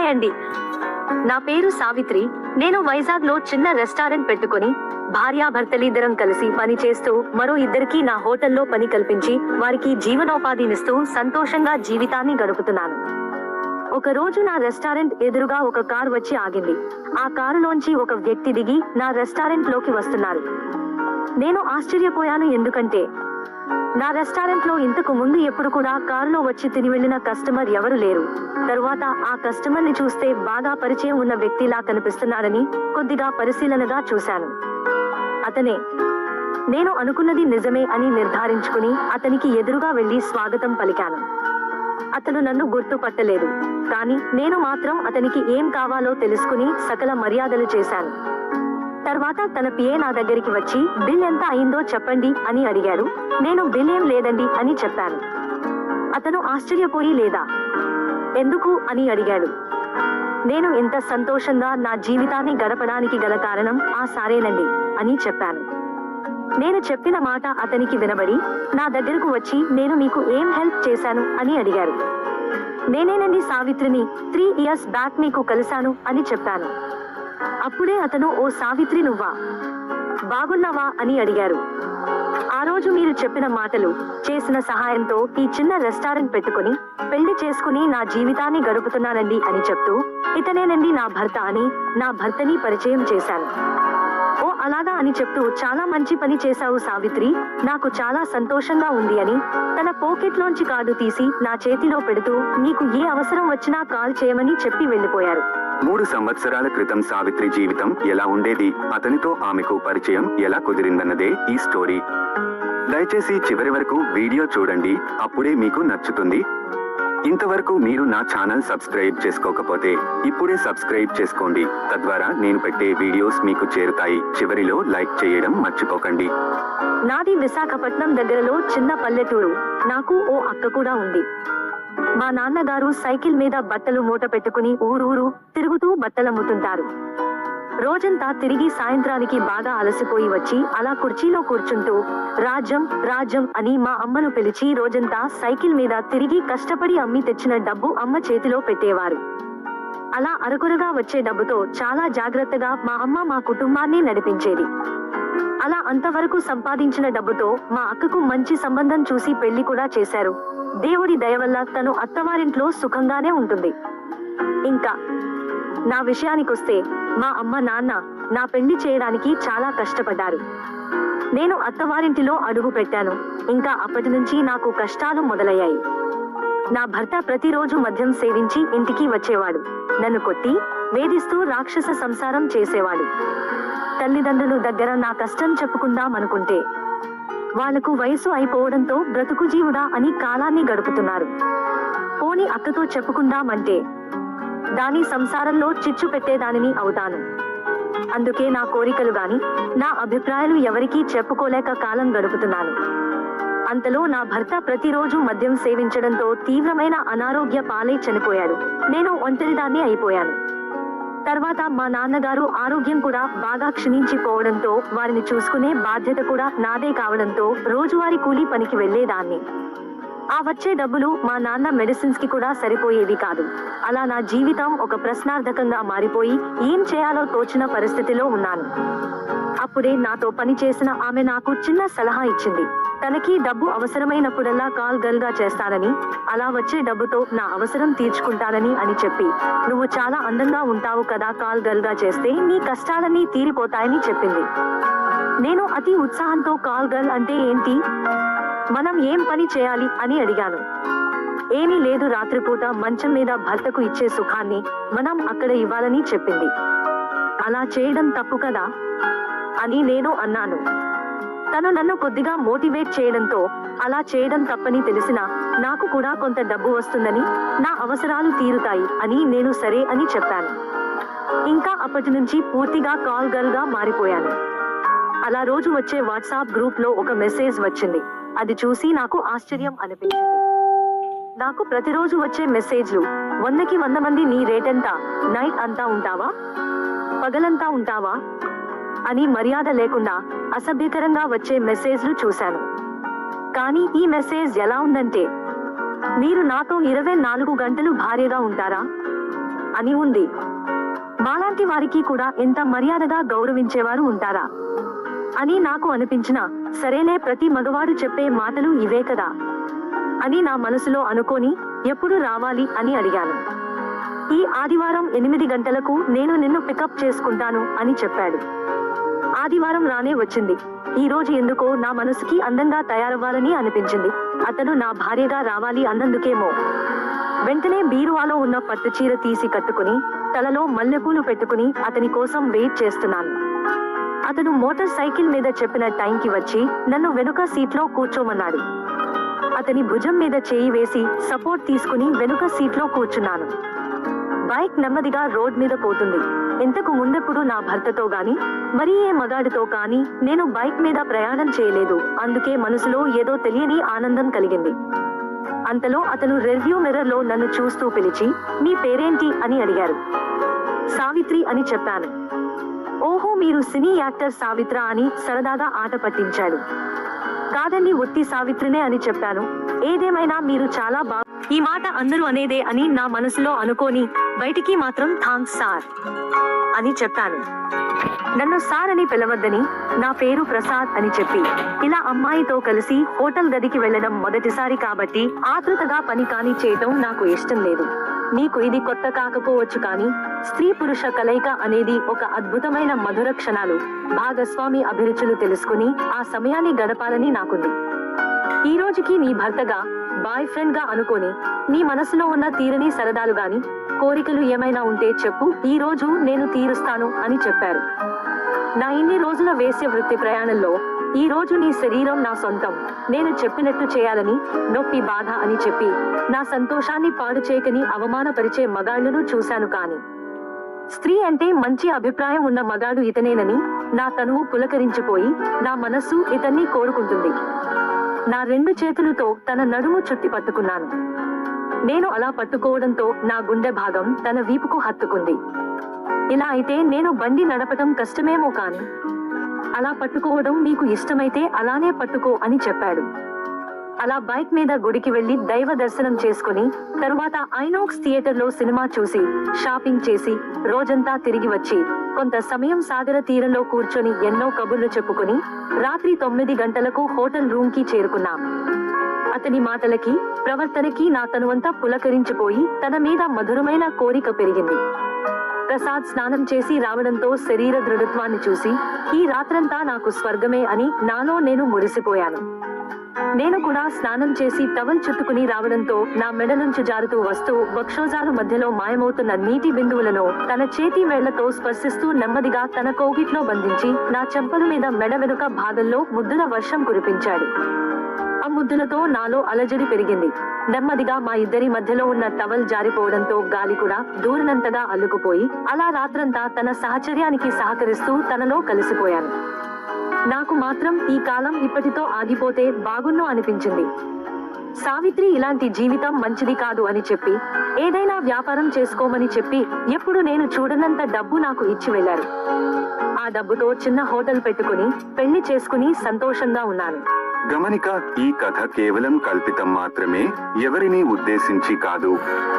Hi అండి. నా పేరు సావిత్రి. నేను వైజాగ్లో చిన్న రెస్టారెంట్ పెట్టుకొని భార్యాభర్తలిద్దరం కలిసి పని చేస్తూ మరో ఇద్దరికి నా హోటల్లో పని కల్పించి వారికి జీవనోపాధినిస్తూ సంతోషంగా జీవితాన్ని గడుపుతున్నాను. ఒక రోజు నా రెస్టారెంట్ ఎదురుగా ఒక కారు వచ్చి ఆగింది. ఆ కారులోంచి ఒక వ్యక్తి దిగి నా రెస్టారెంట్లోకి వస్తున్నారు. నేను ఆశ్చర్యపోయాను ఎందుకంటే నా రెస్టారెంట్లో ఇంతకు ముందు ఎప్పుడు కూడా కారులో వచ్చి తిని వెళ్ళిన కస్టమర్ ఎవరు లేరు. తరువాత ఆ కస్టమర్ని చూస్తే బాగా పరిచయం ఉన్న వ్యక్తిలా కనిపిస్తున్నాడని కొద్దిగా పరిశీలనగా చూశాను. అతనే నేను అనుకున్నది నిజమే అని నిర్ధారించుకుని అతనికి ఎదురుగా వెళ్ళి స్వాగతం పలికాను. అతను నన్ను గుర్తుపట్టలేదు కానీ నేను మాత్రం అతనికి ఏం కావాలో తెలుసుకుని సకల మర్యాదలు చేశాను. తర్వాత తన పిఏ నా దగ్గరికి వచ్చి బిల్ ఎంత అయిందో చెప్పండి అని అడిగాడు. నేను బిల్ ఏం లేదండి అని చెప్పాను. అతను ఆశ్చర్యపోయి లేదా? ఎందుకు? అని అడిగాడు. నేను ఇంత సంతోషంగా నా జీవితాన్ని గడపడానికి గల కారణం ఆ సారేనండి అని చెప్పాను. నేను చెప్పిన మాట అతనికి వినబడి నా దగ్గరకు వచ్చి నేను మీకు ఏం హెల్ప్ చేశాను? అని అడిగారు. నేనేనండి సావిత్రిని త్రీ ఇయర్స్ బ్యాక్ మీకు కలిశాను అని చెప్పాను. అప్పుడే అతను ఓ సావిత్రి నువ్వా? బాగున్నావా? అని అడిగారు. ఆ రోజు మీరు చెప్పిన మాటలు చేసిన సహాయంతో ఈ చిన్న రెస్టారెంట్ పెట్టుకుని పెళ్ళి చేసుకుని నా జీవితాన్ని గడుపుతున్నానండి అని చెప్తూ ఇతనేనండి నా భర్త అని నా భర్తని పరిచయం చేశాను. అలాగా అని చెప్తూ చాలా మంచి పని చేశావు సావిత్రి. నాకు చాలా సంతోషంగా ఉంది అని. తన పోకెట్లోంచి కార్డు తీసి నా చేతిలో పెడుతూ నీకు ఏ అవసరం వచ్చినా కాల్ చేయమని చెప్పి వెళ్ళిపోయారు. మూడు సంవత్సరాల క్రితం సావిత్రి జీవితం ఎలా ఉండేది? అతనితో ఆమెకు పరిచయం ఎలా కుదిరిందన్నదే ఈ స్టోరీ. దయచేసి చివరి వరకు వీడియో చూడండి. అప్పుడే మీకు నచ్చుతుంది. ఇంతవరకు మీరు నా ఛానల్ సబ్స్క్రైబ్ చేసుకోకపోతే ఇప్పుడే సబ్స్క్రైబ్ చేసుకోండి. తద్వారా నేను పెట్టే వీడియోస్ మీకు చేరుతాయి. చివరిలో లైక్ చేయడం మర్చిపోకండి. నాది విశాఖపట్నం దగ్గరలో చిన్న పల్లెటూరు. నాకు ఓ అక్క కూడా ఉంది. మా నాన్నగారు సైకిల్ మీద బట్టలు మూట పెట్టుకుని ఊరూరు తిరుగుతూ బట్టలమ్ముతుంటారు రోజంతా తిరిగి సాయంత్రానికి బాగా అలసిపోయి వచ్చి అలా కుర్చీలో కూర్చుంటూ రాజ్యం రాజ్యం అని మా అమ్మను పిలిచి రోజంతా సైకిల్ మీద తిరిగి కష్టపడి అమ్మి తెచ్చిన డబ్బు అమ్మ చేతిలో పెట్టేవారు. అలా అరకొరగా వచ్చే డబ్బుతో చాలా జాగ్రత్తగా మా అమ్మ మా కుటుంబాన్ని నడిపించేది. అలా అంతవరకు సంపాదించిన డబ్బుతో మా అక్కకు మంచి సంబంధం చూసి పెళ్ళి కూడా చేశారు. దేవుడి దయ వల్ల తను అత్తవారింట్లో సుఖంగానే ఉంటుంది. ఇంకా నా విషయానికొస్తే మా అమ్మ నాన్న నా పెళ్ళి చేయడానికి చాలా కష్టపడ్డారు. నేను అత్తవారింటిలో అడుగు పెట్టాను. ఇంకా అప్పటి నుంచి నాకు కష్టాలు మొదలయ్యాయి. నా భర్త ప్రతిరోజు మద్యం సేవించి ఇంటికి వచ్చేవాడు. నన్ను కొట్టి వేధిస్తూ రాక్షస సంసారం చేసేవాడు. తల్లిదండ్రులు దగ్గర నా కష్టం చెప్పుకుందామనుకుంటే వాళ్ళకు వయసు అయిపోవడంతో బ్రతుకు జీవుడా అని కాలాన్ని గడుపుతున్నారు. పోని అక్కతో చెప్పుకుందామంటే దాని సంసారంలో చిచ్చు పెట్టేదానిని అవుతాను. అందుకే నా కోరికలు గాని నా అభిప్రాయాలు ఎవరికీ చెప్పుకోలేక కాలం గడుపుతున్నాను. అంతలో నా భర్త ప్రతిరోజు మద్యం సేవించడంతో తీవ్రమైన అనారోగ్య పాలై చనిపోయాడు. నేను ఒంటరిదాన్ని అయిపోయాను. తర్వాత మా నాన్నగారు ఆరోగ్యం కూడా బాగా క్షీణించిపోవడంతో వారిని చూసుకునే బాధ్యత కూడా నాదే కావడంతో రోజువారీ కూలీ పనికి వెళ్ళేదాన్ని ఆ వచ్చే డబ్బులు మా నాన్న మెడిసిన్స్కి కూడా సరిపోయేవి కాదు. అలా నా జీవితం ఒక ప్రశ్నార్థకంగా మారిపోయి ఏం చేయాలో తోచిన పరిస్థితిలో ఉన్నాను. అప్పుడే నాతో పని చేసిన ఆమె నాకు చిన్న సలహా ఇచ్చింది. తనకి డబ్బు అవసరమైనప్పుడల్లా కాల్ గర్ల్గా చేస్తానని అలా వచ్చే డబ్బుతో నా అవసరం తీర్చుకుంటానని అని చెప్పి నువ్వు చాలా అందంగా ఉంటావు కదా కాల్ గర్ల్గా చేస్తే నీ కష్టాలన్నీ తీరిపోతాయని చెప్పింది. నేను అతి ఉత్సాహంతో కాల్ గర్ల్ అంటే ఏంటి? మనం ఏం పని చేయాలి అని అడిగాను. ఏమీ లేదు రాత్రిపూట మంచం మీద భర్తకు ఇచ్చే సుఖాన్ని మనం అక్కడ ఇవ్వాలని చెప్పింది. అలా చేయడం తప్పు కదా? అని నేను అన్నాను. తను నన్ను కొద్దిగా మోటివేట్ చేయడంతో అలా చేయడం తప్పని తెలిసినా నాకు కూడా కొంత డబ్బు వస్తుందని నా అవసరాలు తీరుతాయి అని నేను సరే అని చెప్పాను. ఇంకా అప్పటి నుంచి పూర్తిగా కాల్ గర్ల్గా మారిపోయాను. అలా రోజు వచ్చే వాట్సాప్ గ్రూప్లో ఒక మెసేజ్ వచ్చింది. అది చూసి నాకు ఆశ్చర్యం అనిపించింది. నాకు ప్రతిరోజు వచ్చే మెసేజ్లు వందకి వంద మంది నీ అంతా నైట్ అంతా ఉంటావా? పగలంతా ఉంటావా? అని మర్యాద లేకుండా అసభ్యకరంగా వచ్చే మెసేజ్లు చూశాను. కానీ ఈ మెసేజ్ ఎలా ఉందంటే మీరు నాతో ఇరవై నాలుగు గంటలు భార్యగా ఉంటారా? అని ఉంది. మాలాంటి వారికి కూడా ఎంత మర్యాదగా గౌరవించేవారు ఉంటారా? అని నాకు అనిపించిన సరేలే ప్రతి మగవాడు చెప్పే మాటలు ఇవే కదా అని నా మనసులో అనుకోని ఎప్పుడు రావాలి అని అడిగాను. ఈ ఆదివారం ఎనిమిది గంటలకు నేను నిన్ను పికప్ చేసుకుంటాను అని చెప్పాడు. ఆదివారం రానే వచ్చింది. ఈ రోజు ఎందుకో నా మనసుకి అందంగా తయారవ్వాలని అనిపించింది. అతను నా భార్యగా రావాలి అన్నందుకేమో. వెంటనే బీరువాలో ఉన్న పట్టు చీర తీసి కట్టుకుని తలలో మల్లెపూలు పెట్టుకుని అతని కోసం వెయిట్ చేస్తున్నాను. అతను మోటార్ సైకిల్ మీద చెప్పిన టైంకి వచ్చి నన్ను వెనుక సీట్లో కూర్చోమన్నాడు. అతని భుజం మీద చేయి వేసి సపోర్ట్ తీసుకుని వెనుక సీట్లో కూర్చున్నాను. బైక్ నెమ్మదిగా రోడ్ మీద పోతుంది. ఇంతకు ముందెప్పుడు నా భర్తతో గాని మరి ఏ మగాడితో కానీ నేను బైక్ మీద ప్రయాణం చేయలేదు. అందుకే మనసులో ఏదో తెలియని ఆనందం కలిగింది. అంతలో అతను రివ్యూ మిర్రర్లో నన్ను చూస్తూ పిలిచి మీ పేరేంటి? అని అడిగారు. సావిత్రి అని చెప్పాను. ఓహో మీరు సినీ యాక్టర్ సావిత్ర అని సరదాగా ఆట పట్టించాడు. కాదండి ఒట్టి సావిత్రినే అని చెప్పాను. ఏదేమైనా మీరు చాలా బా ఈ మాట అందరూ అనేదే అని నా మనసులో అనుకోని బయటికి మాత్రం థాంక్స్ సార్ అని చెప్పాను. నన్ను సార్ అని పిలవద్దని నా పేరు ప్రసాద్ అని చెప్పి ఇలా అమ్మాయితో కలిసి హోటల్ గదికి వెళ్ళడం మొదటిసారి కాబట్టి ఆతృతగా పని కాని చేయటం నాకు ఇష్టం లేదు. నీకు ఇది కొత్త కాకపోవచ్చు కానీ స్త్రీ పురుష కలయిక అనేది ఒక అద్భుతమైన మధుర క్షణాలు. భాగస్వామి అభిరుచులు తెలుసుకుని ఆ సమయాన్ని గడపాలని నాకుంది. ఈ రోజుకి నీ భర్తగా బాయ్ ఫ్రెండ్గా అనుకోని నీ మనసులో ఉన్న తీరని సరదాలు గాని కోరికలు ఏమైనా ఉంటే చెప్పు ఈ రోజు నేను తీరుస్తాను అని చెప్పారు. నా ఇన్ని రోజుల వేశ్య వృత్తి ప్రయాణంలో ఈ రోజు నీ శరీరం నా సొంతం నేను చెప్పినట్టు చేయాలని నొప్పి బాధ అని చెప్పి నా సంతోషాన్ని పాడు చేయకని అవమానపరిచే మగాళ్ళను చూశాను కాని. స్త్రీ అంటే మంచి అభిప్రాయం ఉన్న మగాడు ఇతనేనని నా తనువు పులకరించిపోయి నా మనస్సు ఇతన్ని కోరుకుంటుంది. నా రెండు చేతులతో తన నడుము చుట్టి పట్టుకున్నాను. నేను అలా పట్టుకోవడంతో నా గుండె భాగం తన వీపుకు హత్తుకుంది. ఇలా అయితే నేను బండి నడపటం కష్టమేమో కాని అలా పట్టుకోవడం నీకు ఇష్టమైతే అలానే పట్టుకో అని చెప్పాడు. అలా బైక్ మీద గుడికి వెళ్ళి దైవ దర్శనం చేసుకుని తరువాత ఐనోక్స్ థియేటర్లో సినిమా చూసి షాపింగ్ చేసి రోజంతా తిరిగి వచ్చి కొంత సమయం సాగర తీరంలో కూర్చొని ఎన్నో కబుర్లు చెప్పుకుని రాత్రి తొమ్మిది గంటలకు హోటల్ రూమ్కి చేరుకున్నాం. అతని మాటలకి ప్రవర్తనకి నా తనువంతా పులకరించిపోయి తన మీద మధురమైన కోరిక పెరిగింది. ప్రసాద్ స్నానం చేసి రావడంతో శరీర దృఢత్వాన్ని చూసి ఈ రాత్రంతా నాకు స్వర్గమే అని నాలో నేను మురిసిపోయాను. నేను కూడా స్నానం చేసి టవల్ చుట్టుకుని రావడంతో నా మెడ నుంచి జారుతూ వస్తూ వక్షోజాలు మధ్యలో మాయమవుతున్న నీటి బిందువులను తన చేతి వేళ్ళతో స్పర్శిస్తూ నెమ్మదిగా తన కోగిట్లో బంధించి నా చెంపల మీద మెడ వెనుక భాగంలో ముద్దుల వర్షం కురిపించాడు. ఆ ముద్దులతో నాలో అలజడి పెరిగింది. నెమ్మదిగా మా ఇద్దరి మధ్యలో ఉన్న టవల్ జారిపోవడంతో గాలి కూడా దూరనంతగా అల్లుకుపోయి అలా రాత్రంతా తన సహచర్యానికి సహకరిస్తూ తనలో కలిసిపోయాను. నాకు మాత్రం ఈ కాలం ఇప్పటితో ఆగిపోతే బాగున్నో అనిపించింది. సావిత్రి ఇలాంటి జీవితం మంచిది కాదు అని చెప్పి ఏదైనా వ్యాపారం చేసుకోమని చెప్పి ఎప్పుడు నేను చూడనంత డబ్బు నాకు ఇచ్చి వెళ్ళారు ఆ డబ్బుతో చిన్న హోటల్ పెట్టుకుని పెళ్ళి చేసుకుని సంతోషంగా ఉన్నాను. గమనిక ఈ కథ కేవలం కల్పితం మాత్రమే ఎవరిని ఉద్దేశించి కాదు.